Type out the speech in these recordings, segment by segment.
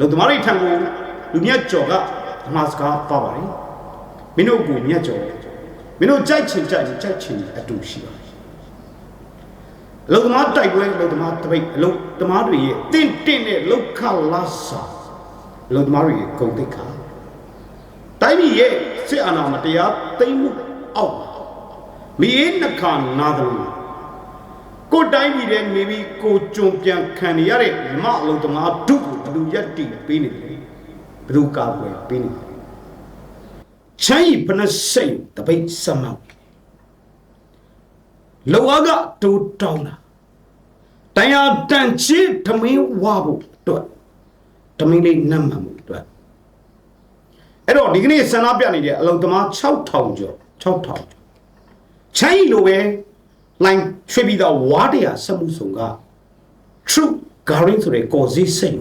လုံသမားတွေထံကိုလူမြတ်ကျော်ကအမှားစကားပါပါတယ်မင်းတို့ကိုမြတ်ကျော်မင်းတို့ကြိုက်ချင်ကြိုက်ရင်ကြိုက်ချင်အတူရှိပါတယ်အလုံသမားတိုက်ပွဲအလုံသမားတပိတ်အလုံသမားတွေရဲ့တင့်တင့်တဲ့လောက်ခလာစာအလုံသမားတွေရဲ့ဂုံတိတ်ခါတိုင်းပြည်ရဲ့စစ်အာဏာမတရားသိမ်းမှုအောက်မှာမီးအေးနှခါနာတယ်လို့ ကိုယ်တိုင်းပြည်တဲ့နေပြီးကိုကြုံပြန်ခံနေရတဲ့မြမအလုံသမားဒုကိုဘယ်လူရက်တီပေးနေတယ်ဘယ်လူကာကွယ်ပေးနေတယ်ချမ်းဤဖနစိတ်တပိတ်စမောက်လောကတိုးတောင်းတာတရားတန်ချစ်ထမင်းဝဖို့အတွက်ထမင်းလေးနတ်မှန်မှုအတွက်အဲ့တော့ဒီကနေ့ဆန္ဒပြနေတဲ့အလုံသမား6000ကျော်6000ကျော်ချမ်းဤလိုပဲ လိုင်းရွှေပြည်တော်ဝါတရားစမှုဆောင်က true garin ဆိုတဲ့ကော်စည်းစိတ်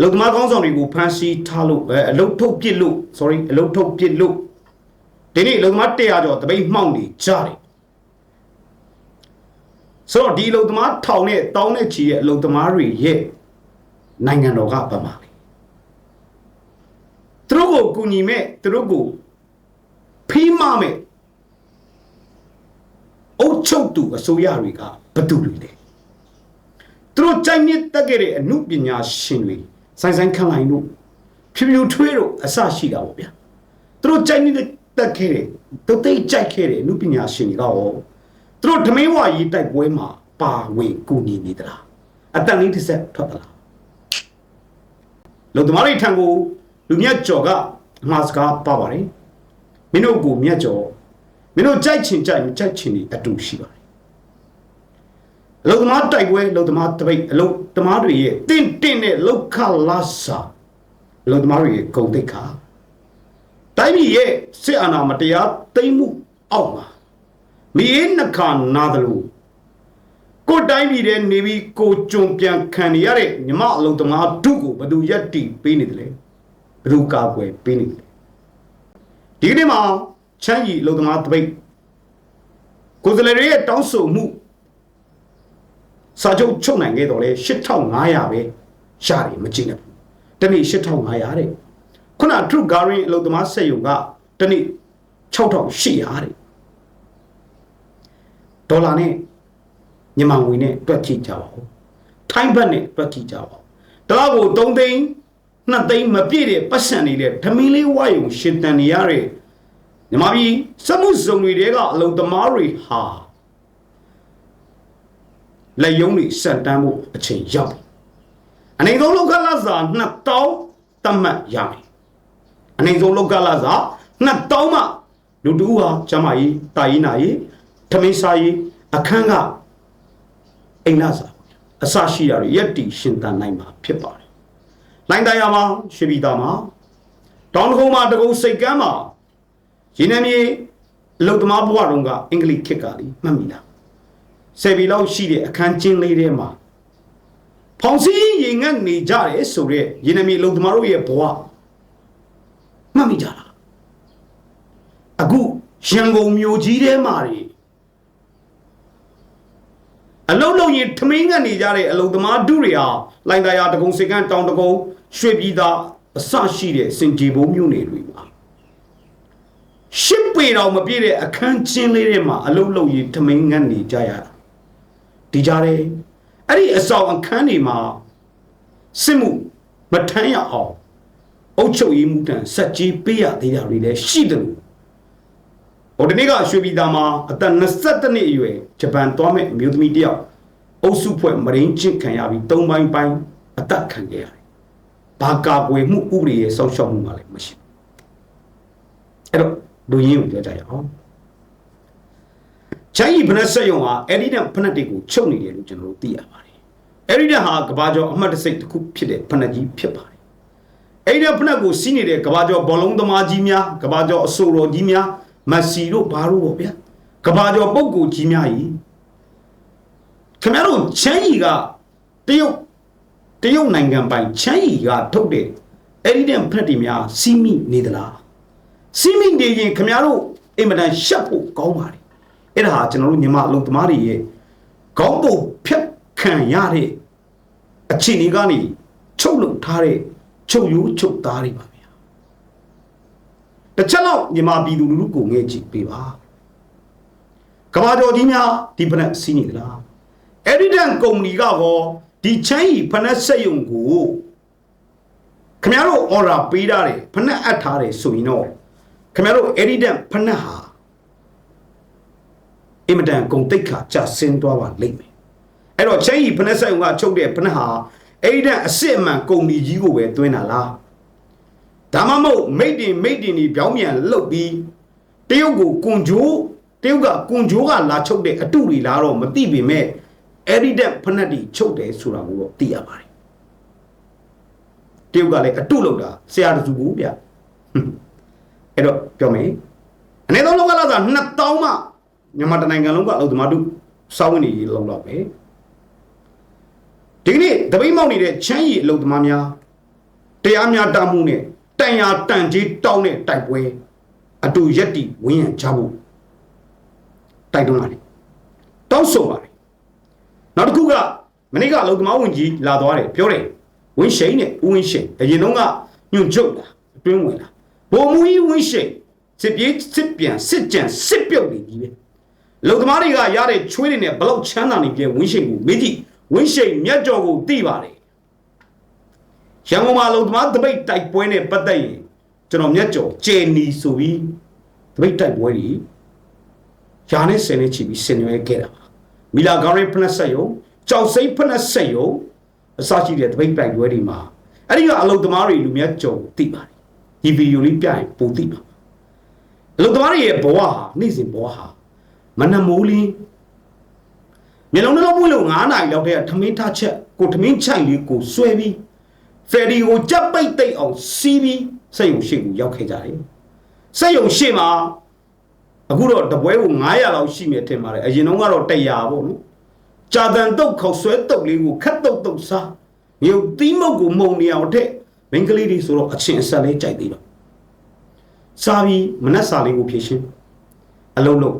လုံသမားကောင်းဆောင်တွေကိုဖမ်းဆီးထားလို့အဲအလုတ်ထုတ်ပစ်လို့ sorry အလုတ်ထုတ်ပစ်လို့ဒီနေ့လုံသမား100ကျော်တပိတ်မှောက်နေကြတယ်ဆိုတော့ဒီလုံသမားထောင်နဲ့တောင်းနဲ့ချီရဲ့လုံသမားတွေရဲ့နိုင်ငံတော်ကပမာလေသူတို့ကိုကူညီမဲ့သူတို့ကိုဖိမမဲ့ အုတ်ချုပ်သူအစိုးရတွေကဘသူတွေလဲသူတို့ကြိုက်နှစ်တက်ခဲ့တဲ့အမှုပညာရှင်တွေဆိုင်ဆိုင်ခန့်လိုက်တို့ဖြူဖြူထွေးတို့အစရှိတာပေါ့ဗျာသူတို့ကြိုက်နှစ်တက်ခဲ့တဲ့သူသိကြိုက်ခဲ့တဲ့အမှုပညာရှင်တွေကရောသူတို့ဓမင်းဝါကြီးတိုက်ပွဲမှာပါဝင်ကူညီနေသလားအတန်လေးတစ်ဆက်ထွက်သလားလုံသမားတွေထံကိုလူမြတ်ကျော်ကအမှားစကားပါပါတယ်မင်းတို့ကိုမြတ်ကျော် မင်းတို့ကြိုက်ချင်ကြိုက်မကြိုက်ချင်နေအတူရှိပါတယ်အလုံသမားတိုက်ပွဲအလုံသမားတပိတ်အလုံသမားတွေရဲ့တင့်တင့်တဲ့လောက်ခလာစာအလုံသမားတွေရဲ့ဂုံတိတ်ခါတိုင်းပြည်ရဲ့စစ်အာဏာမတရားသိမ်းမှုအောက်မှာမီးအေးနှခါနာတယ်လို့ကိုယ်တိုင်းပြည်တဲ့နေပြီးကိုကြုံပြန်ခံနေရတဲ့မြမအလုံသမားဒုကိုဘယ်သူရက်တီပေးနေတယ်လဲဘယ်သူကာကွယ်ပေးနေတယ်လဲဒီကနေ့မှာ ချမ်းကြီးအလုံသမားတပိတ်ကိုယ်စလဲတွေရဲ့တောင်းဆိုမှုစာချုပ်ချုပ်နိုင်ခဲ့တော့လေ8500ပဲရှာတယ်မကြည့်နဲ့တနေ့8500တဲ့ခုန True Garin အလုပ်သမားဆက်ယုံကတနေ့6800တဲ့ဒေါ်လာနဲ့မြန်မာငွေနဲ့တွက်ကြည့်ကြပါဦးထိုင်းဘတ်နဲ့တွက်ကြည့်ကြပါဦးတလားကို3သိန်း2သိန်းမပြည့်တဲ့ပတ်စံနေတဲ့ဓမင်းလေးဝါယုံရှင်တန်နေရတဲ့ မြန်မာပြည်စမှုစုံတွေတဲကအလုံသမားတွေဟာလက်ယုံတွေစက်တန်းဖို့အချိန်ရောက်ပြီအနေဆုံးလောက်ကလစာ2000တတ်မှတ်ရမယ်အနေဆုံးလောက်ကလစာ2000မှလူတူဟာကျမကြီးတာကြီးနာကြီးထမင်းစားကြီးအခန်းကအိမ်လာစာအစရှိရရက်တီရှင်တန်နိုင်မှာဖြစ်ပါတယ်လိုင်းတရားမှာရွှေပြည်သားမှာတောင်တကုန်းမှာတကုန်းစိတ်ကမ်းမှာ ရင်းနှမြေအလုတ်သမားဘဝတုန်းကအင်္ဂလိပ်ခေတ်ကလေးမှတ်မိလားဆယ်ပီလောက်ရှိတဲ့အခန်းကျင်းလေးထဲမှာဖောင်စည်းရင်ငတ်နေကြတယ်ဆိုတော့ရင်းနှမြေအလုတ်သမားတို့ရဲ့ဘဝမှတ်မိကြလားအခုရန်ကုန်မြို့ကြီးထဲမှာတွေအလုံးလုံးရင်ထမင်းငတ်နေကြတဲ့အလုံသမားဒုတွေဟာလိုင်သာယာတကုံစေကန်းတောင်တကုံရွှေပြည်သာအစရှိတဲ့စင်ကြေဘုံမြို့နယ်တွေမှာ ရှစ်ပေတော်မပြည့်တဲ့အခန်းချင်းလေးတွေမှာအလုံးလုံးရင်ထမင်းငတ်နေကြရတာဒီကြတဲ့အဲ့ဒီအဆောင်အခန်းတွေမှာစစ်မှုမထမ်းရအောင်အုတ်ချုပ်ရေးမှုတန်စက်ကြီးပေးရသေးတာတွေလည်းရှိတယ်လို့ဟိုဒီနေ့ကရွှေပြည်သာမှာအသက်22နှစ်အရွယ်ဂျပန်သွားမဲ့အမျိုးသမီးတစ်ယောက်အုပ်စုဖွဲ့မရင်းချင်းခံရပြီး၃ပိုင်းပိုင်းအသက်ခံခဲ့ရတယ်။ဘာကာကွယ်မှုဥပဒေရဲ့စောင့်ရှောက်မှုမှလည်းမရှိဘူး။အဲ့တော့ လူရင်းကိုပြောကြရအောင်။ချမ်းရီဖနက်ဆက်ယုံဟာအဲ့ဒီတဲ့ဖနက်တွေကိုချုပ်နေတယ်လို့ကျွန်တော်တို့သိရပါတယ်။အဲ့ဒီတဲ့ဟာကဘာကျော်အမှတ်တစိတ်တစ်ခုဖြစ်တဲ့ဖနက်ကြီးဖြစ်ပါတယ်။အဲ့ဒီတဲ့ဖနက်ကိုစီးနေတဲ့ကဘာကျော်ဘောလုံးသမားကြီးများကဘာကျော်အဆိုတော်ကြီးများမက်ဆီတို့ဘာတို့ပေါ့ဗျာကဘာကျော်ပုပ်ကိုကြီးများကြီးခင်ဗျားတို့ချမ်းကြီးကတရုတ်တရုတ်နိုင်ငံပိုင်ချမ်းကြီးကထုတ်တဲ့အဲ့ဒီတဲ့ဖက်တီများစီးမိနေသလား စီးမိနေရင်ခင်ဗျားတို့အင်မတန်ရှက်ဖို့ကောင်းပါလေအဲ့ဒါဟာကျွန်တော်တို့ညီမအလုံးသမားတွေရဲ့ခေါင်းပုံဖြတ်ခံရတဲ့အခြေအနေကနေချုပ်လုံထားတဲ့ချုပ်ရိုးချုပ်သားတွေပါဗျာတစ်ချက်တော့မြန်မာပြည်သူလူထုကိုငဲ့ကြည့်ပေးပါကဘာတော်ကြီးများဒီဖက်စီးနေသလားအဲ့ဒီတန်ကုမ္ပဏီကဟောဒီချမ်းရီဖက်စက်ယုံကိုခင်ဗျားတို့ order ပေးထားတယ်ဖက်အပ်ထားတယ်ဆိုရင်တော့ ခင်ဗျားတို့အဲ့ဒီတန်ဖက်ဟာအင်မတန်ဂုံတိတ်ခါကြဆင်းသွားပါလိမ့်မယ်အဲ့တော့ချင်းကြီးဖနက်ဆိုင်ကချုပ်တဲ့ဖနက်ဟာအဲ့ဒီတဲ့အစ်စ်အမှန်ကုံဒီကြီးကိုပဲတွင်းတာလားဒါမှမဟုတ်မိတ်တင်မိတ်တင်ဒီပြောင်းပြန်လှုပ်ပြီးတရုတ်ကိုကွန်ဂျိုးတရုတ်ကကွန်ဂျိုးကလာချုပ်တဲ့အတုတွေလားတော့မသိပေမဲ့အဲ့ဒီတဲ့ဖနက်ဒီချုပ်တယ်ဆိုတာကိုတော့သိရပါတယ်တရုတ်ကလည်းအတုလောက်တာဆရာတစုကိုဗျဟွန်း အဲ့တော့ပြောမယ်အနည်းဆုံးလောကလာတာ2000မှမြန်မာတနိုင်ငံလုံးကအလုပ်သမားတို့စောင်းဝင်နေလောက်တော့ပဲဒီကနေ့တပိတ်မောက်နေတဲ့ချမ်းရည်အလုပ်သမားများတရားများတမှုနဲ့တန်ရာတန်ကြီးတောင်းတဲ့တိုက်ပွဲအတူရက်တီဝင်းရံချဖို့တိုက်တွန်းပါတယ်တောင်းဆိုပါတယ်နောက်တစ်ခုကမနေ့ကအလုပ်သမားဝန်ကြီးလာသွားတယ်ပြောတယ်ဝင်းရှိန်နဲ့ဦးဝင်းရှိန်အရင်တုန်းကညွန့်ချုပ်တာအတွင်းဝင်လာ ဘုံမူကြီးဝင်းရှိန်စစ်ပြေးစစ်ပြန်စစ်ကြံစစ်ပြုတ်နေကြီးပဲလုံသမားတွေကရတဲ့ချွေးတွေနဲ့ဘလောက်ချမ်းသာနေပြဝင်းရှိန်ကိုမေးကြည့်ဝင်းရှိန်မြတ်ကျော်ကိုသိပါတယ်ရန်ကုန်မှာလုံသမားတပိတ်တိုက်ပွဲနဲ့ပတ်သက်ရင်ကျွန်တော်မြတ်ကျော်ကျေနီဆိုပြီးတပိတ်တိုက်ပွဲကြီးယာနဲ့ဆယ်နဲ့ချီပြီးဆင်နွှဲခဲ့တာပါမီလာဂါရီဖနက်ဆက်ယုံကြောက်စိမ့်ဖနက်ဆက်ယုံအစရှိတဲ့တပိတ်တိုက်ပွဲတွေမှာအဲ့ဒီကအလုံသမားတွေလူမြတ်ကျော်ကိုသိပါတယ် ဒီဗီဒီယိုလေးပြရင်ပိုသိပါအလုံသမားတွေရဲ့ဘဝဟာနေ့စဉ်ဘဝဟာမနမိုးလင်းမျိုးလုံးနှလုံးမွေးလို့9နာရီလောက်တည်းကထမင်းထချက်ကိုထမင်းချိုင်လေးကိုဆွဲပြီးဖယ်ရီကိုကြက်ပိတ်သိမ့်အောင်စီးပြီးစက်ယုံရှိကိုရောက်ခဲ့ကြတယ်စက်ယုံရှိမှာအခုတော့တပွဲကို900လောက်ရှိမြဲထင်ပါတယ်အရင်တုန်းကတော့100ပေါ့နော်ကြာတန်တုတ်ခေါက်ဆွဲတုတ်လေးကိုခတ်တုတ်တုတ်စားမြုပ်သီးမုတ်ကိုမုံနေအောင်တဲ့ မင်္ဂလိတွေဆိုတော့အချင်းအဆက်လေးကြိုက်သေးတော့စားပြီးမနှက်စာလေးကိုဖြည့်ရှင်းအလုံးလုံး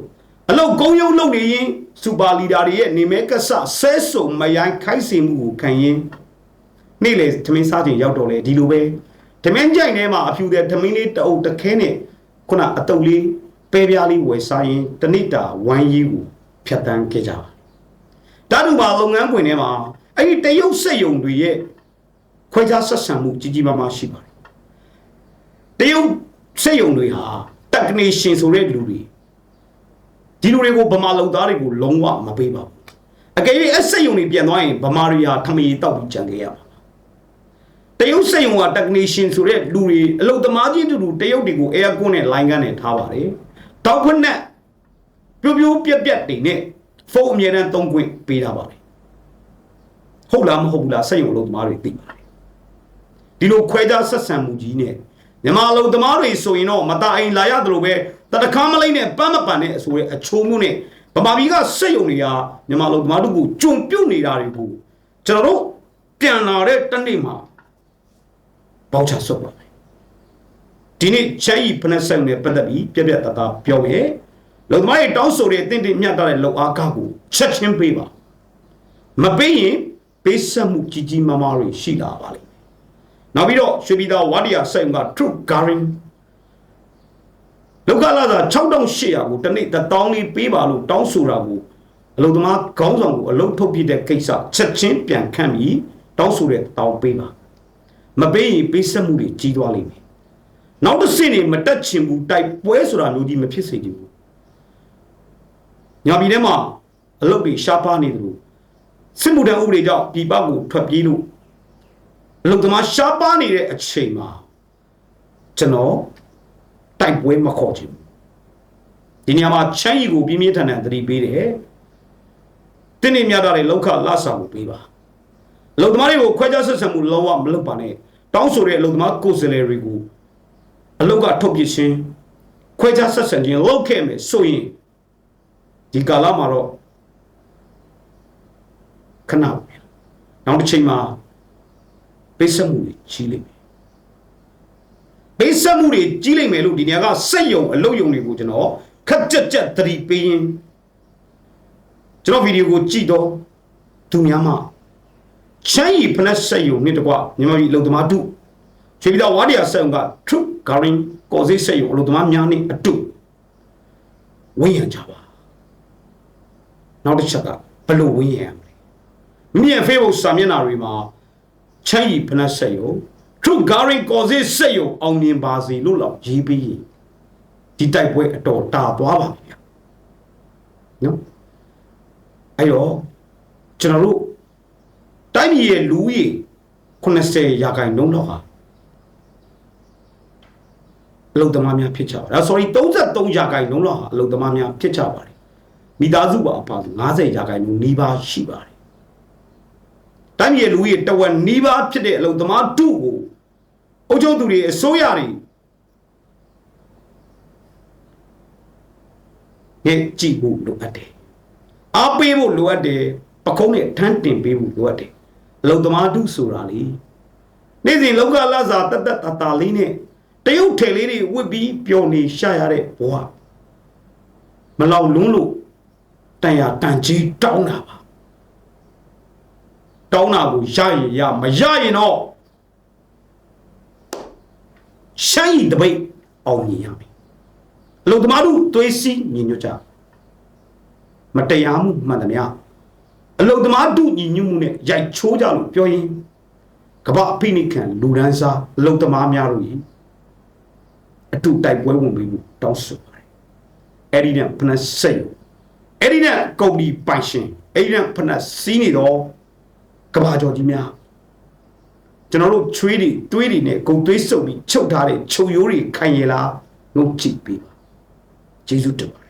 အလုတ်ကုန်းယုံလုံနေရင်စူပါလီဒါတွေရဲ့နေမဲကဆဆဲဆုံမယိုင်းခိုက်စီမှုကိုခံရင်နေ့လေသမင်းစားချိန်ရောက်တော့လေဒီလိုပဲသမင်းကြိုင်ထဲမှာအဖြူတဲ့သမင်းလေးတအုပ်တခဲနဲ့ခုနအတုပ်လေးပဲပြားလေးဝယ်စားရင်တနစ်တာဝိုင်းကြီးကိုဖြတ်တန်းခဲ့ကြပါဓာတုပါလုပ်ငန်းခွင်ထဲမှာအဲ့ဒီတရုတ်စက်ယုံတွေရဲ့ ခွဲခြားဆက်ဆံမှုကြီးကြီးမားမားရှိပါတယ်တရုတ်စက်ယုံတွေဟာ technician ဆိုတဲ့လူတွေဒီလူတွေကိုဗမာလုံသားတွေကိုလုံးဝမပေးပါဘူးအကယ်၍အဆက်ယုံတွေပြန်သွားရင်ဗမာတွေဟာထမီတောက်ပြီးကြံခဲ့ရမှာတရုတ်စက်ယုံက technician ဆိုတဲ့လူတွေအလုံသမားကြီးတူတူတရုတ်တွေကို air con နဲ့ line ကန်နဲ့ထားပါတယ်တောက်ဖက်နဲ့ပြိုးပြိုးပြက်ပြက်တွေနဲ့ဖုန်းအမြဲတမ်းသုံးခွင့်ပေးထားပါတယ်ဟုတ်လားမဟုတ်ဘူးလားစက်ယုံအလုံသမားတွေသိပါတယ် ဒီလိုခွဲခြားဆက်ဆံမှုကြီးနဲ့မြန်မာအလုံသမားတွေဆိုရင်တော့မตาအိမ်လာရတယ်လို့ပဲတတခါမလိုက်နဲ့ပန်းမပန်နဲ့အဆိုရဲ့အချိုးမှုနဲ့ဗမာပြည်ကစက်ယုံတွေကမြန်မာလူသမားတို့ကိုကြုံပြုတ်နေတာတွေကိုကျွန်တော်တို့ပြန်လာတဲ့တနေ့မှာပေါချဆုပ်ပါမယ်ဒီနေ့ချမ်းရီဖနက်ဆက်နဲ့ပတ်သက်ပြီးပြက်ပြက်တသားပြောမယ်လူသမားတွေတောင်းဆိုတဲ့အသင့်တင့်မြတ်တဲ့လောက်အားကားကိုချက်ချင်းပေးပါမပေးရင်ပေးဆက်မှုကြီးကြီးမားမားတွေရှိလာပါလိမ့်မယ် နောက်ပြီးတော့ရွှေပြည်သာဝါဒီယာဆိုင်က True Garin လောကလာသာ6800ကိုတနေ့1000လေးပေးပါလို့တောင်းဆိုတာကိုအလုံသမားခေါင်းဆောင်ကိုအလုံထုတ်ပြတဲ့ကိစ္စချက်ချင်းပြန်ခန့်ပြီးတောင်းဆိုတဲ့တောင်းပေးပါမပေးရင်ပေးဆက်မှုတွေကြီးသွားလိမ့်မယ်နောက်တစ်ဆင့်နေမတက်ချင်ဘူးတိုက်ပွဲဆိုတာမျိုးကြီးမဖြစ်စေချင်ဘူးညာပြည်ထဲမှာအလုတ်တွေရှားပါနေတယ်လို့စစ်မှုထမ်းဥပဒေကြောင့်ပြည်ပကိုထွက်ပြေးလို့ အလုတ်သမားရှားပါနေတဲ့အချိန်မှာကျွန်တော်တိုက်ပွဲမခေါ်ချင်ဘူးဒီနေရာမှာချမ်းရီကိုပြင်းပြင်းထန်ထန်သတိပေးတယ်တင်းနေမြတာတဲ့လောက်ခလဆာကိုပေးပါအလုံသမားတွေကိုခွဲခြားဆက်ဆံမှုလုံးဝမလုပ်ပါနဲ့တောင်းဆိုတဲ့အလုံသမားကိုယ်စားလှယ်တွေကိုအလုတ်ကထုတ်ပြချင်းခွဲခြားဆက်ဆံခြင်းလုပ်ခဲ့မယ်ဆိုရင်ဒီကာလမှာတော့ခဏပဲနောက်တစ်ချိန်မှာ ပိတ်ဆက်မှုတွေကြီးလိမ့်မယ်ပိတ်ဆက်မှုတွေကြီးလိမ့်မယ်လို့ဒီနေရာကစက်ယုံအလုတ်ယုံတွေကိုကျွန်တော်ခက်ကြက်ကြက်သတိပေးရင်ကျွန်တော်ဗီဒီယိုကိုကြည့်တော့သူများမှချမ်းရီဖနက်ဆက်ယုံနှစ်တကွမြန်မာပြည်အလုံသမားတုချွေပြည်တော်ဝါဒီယာဆက်ုံက True Garin ကော်စေးဆက်ယုံအလုံသမားများနဲ့အတုဝင်းရံကြပါနောက်တစ်ချက်ကဘယ်လိုဝင်းရံမလဲမိမိရဲ့ Facebook စာမျက်နှာတွေမှာ ချမ်းရီဖနက်ဆက်ယုံ True Garin ကော်စေးဆက်ယုံအောင်မြင်ပါစေလို့တော့ရေးပြီးရင်ဒီတိုက်ပွဲအတော်တာသွားပါပြီနော်အဲ့တော့ကျွန်တော်တို့တိုင်းပြည်ရဲ့လူဦးရေ80ရာခိုင်နှုန်းတော့ဟာအလုသမားများဖြစ်ကြပါဒါ sorry 33ရာခိုင်နှုန်းတော့ဟာအလုသမားများဖြစ်ကြပါတယ်မိသားစုပါအပါ90ရာခိုင်နှုန်းနီးပါးရှိပါတယ် တိုင်းပြည်ရဲ့လူဦးရေတဝက်နီးပါးဖြစ်တဲ့အလုသမားတုကိုအုပ်ချုပ်သူတွေအစိုးရတွေရဲ့ကြည့်ဖို့လိုအပ်တယ်အားပေးဖို့လိုအပ်တယ်ပကုံးနဲ့ထမ်းတင်ပေးဖို့လိုအပ်တယ်အလုံသမားတုဆိုတာလေနေ့စဉ်လောကလစာတတ်တတ်တာတာလေးနဲ့တရုတ်ထည်လေးတွေဝစ်ပြီးပျော်နေရှာရတဲ့ဘဝမလောက်လွန်းလို့တန်ရတန်ကြီးတောင်းတာပါ တောင်းတာကိုရရင်ရမရရင်တော့ရှမ်းရီတပိတ်အောင်မြင်ရမယ်အလုံသမားတို့သွေးစည်းညီညွတ်ကြမတရားမှုမှန်သမျှအလုံသမားတို့ညီညွတ်မှုနဲ့ရိုက်ချိုးကြလို့ပြောရင်ကမ္ဘာအဖိနိခံလူဒန်းစားအလုံသမားများတို့ရင်အတူတိုက်ပွဲဝင်ပြီးတောင်းဆိုပါတယ်အဲ့ဒီနဲ့ဖနက်စိတ်အဲ့ဒီနဲ့ကုမ္ပဏီပိုင်ရှင်အဲ့ဒီနဲ့ဖနက်စီးနေတော့ ကဘာကျော်ကြီးများကျွန်တော်တို့ချွေးတွေတွေးတွေနဲ့ဂုံသွေးစုပ်ပြီးချုပ်ထားတဲ့ချုပ်ရိုးတွေခိုင်ရလားလို့ကြည့်ပေးပါကျေးဇူးတင်ပါ